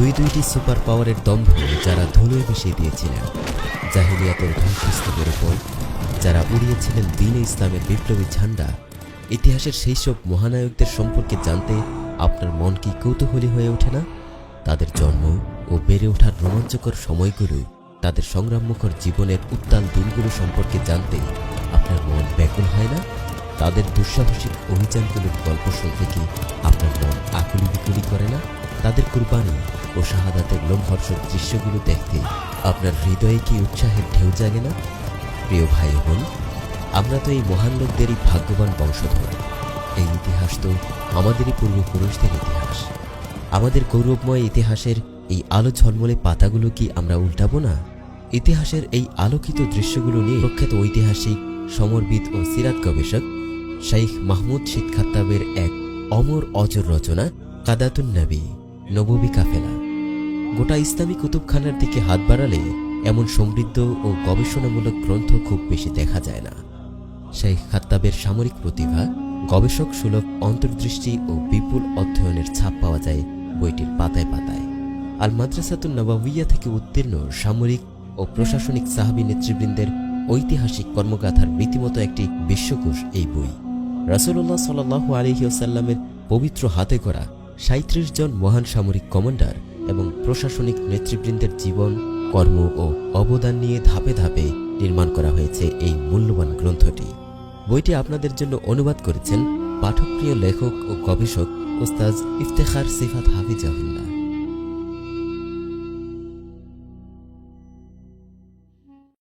দুই দুইটি সুপার পাওয়ারের দম্ভ যারা ধুলোয় মিশিয়ে দিয়েছিলেন, জাহিলিয়াতের ধ্বংসস্তূপের উপর, যারা উড়িয়েছিলেন দিন ইসলামের বিপ্লবী ঝান্ডা, ইতিহাসের সেই সব মহানায়কদের সম্পর্কে জানতে আপনার মন কি কৌতূহলী হয়ে ওঠে না? তাদের জন্ম ও বেড়ে ওঠার রোমাঞ্চকর সময়গুলো তাদের সংগ্রামমুখর জীবনের উত্তাল দিনগুলো সম্পর্কে জানতে আপনার মন ব্যাকুল হয় না? তাদের দুঃসাহসিক অভিযানগুলোর গল্প শুনতে কি আপনার মন আকুলি বিকুলি করে না? তাদের কুরবানি ও শাহাদাতের লোমহর্ষক দৃশ্যগুলো দেখতে আপনার হৃদয়ে কি উৎসাহের ঢেউ জাগে না? প্রিয় ভাই বোন, আমরা তো এই মহান লোকদেরই ভাগ্যবান বংশধর। এই ইতিহাস তো আমাদেরই পূর্বপুরুষদের ইতিহাস। আমাদের গৌরবময় ইতিহাসের এই আলো ঝলমলে পাতাগুলো কি আমরা উল্টাবো না? ইতিহাসের এই আলোকিত দৃশ্যগুলো নিয়ে প্রখ্যাত ঐতিহাসিক, সমরবিদ ও সিরাত গবেষক শাইখ মাহমুদ শীত খাত্তাবের এক অমর অজর রচনা কাদাতুন নবী নববী কাফেলা। গোটা ইসলামী কুতুবখানার দিকে হাত বাড়ালে এমন সমৃদ্ধ ও গবেষণামূলক গ্রন্থ খুব বেশি দেখা যায় না। শেখ খাত্তাবের সামরিক প্রতিভা, গবেষক সুলভ অন্তর্দৃষ্টি ও বিপুল অধ্যয়নের ছাপ পাওয়া যায় বইটির পাতায় পাতায়। আল মাদ্রাসাতুন নবাবিয়া থেকে উত্তীর্ণ সামরিক ও প্রশাসনিক সাহাবী নেতৃবৃন্দের ঐতিহাসিক কর্মগাথার রীতিমতো একটি বিশ্বকোষ এই বই। রাসুল্লাহ সাল আলহিউসাল্লামের পবিত্র হাতে করা সাঁত্রিশ জন মহান সামরিক কমান্ডার এবং প্রশাসনিক নেতৃবৃন্দের জীবন, কর্ম ও অবদান নিয়ে ধাপে ধাপে নির্মাণ করা হয়েছে এই মূল্যবান গ্রন্থটি। বইটি আপনাদের জন্য অনুবাদ করেছেন পাঠকপ্রিয় লেখক ও গবেষক ওস্তাজ ইফতেখার সিফাত হাফিজাহুল্লাহ।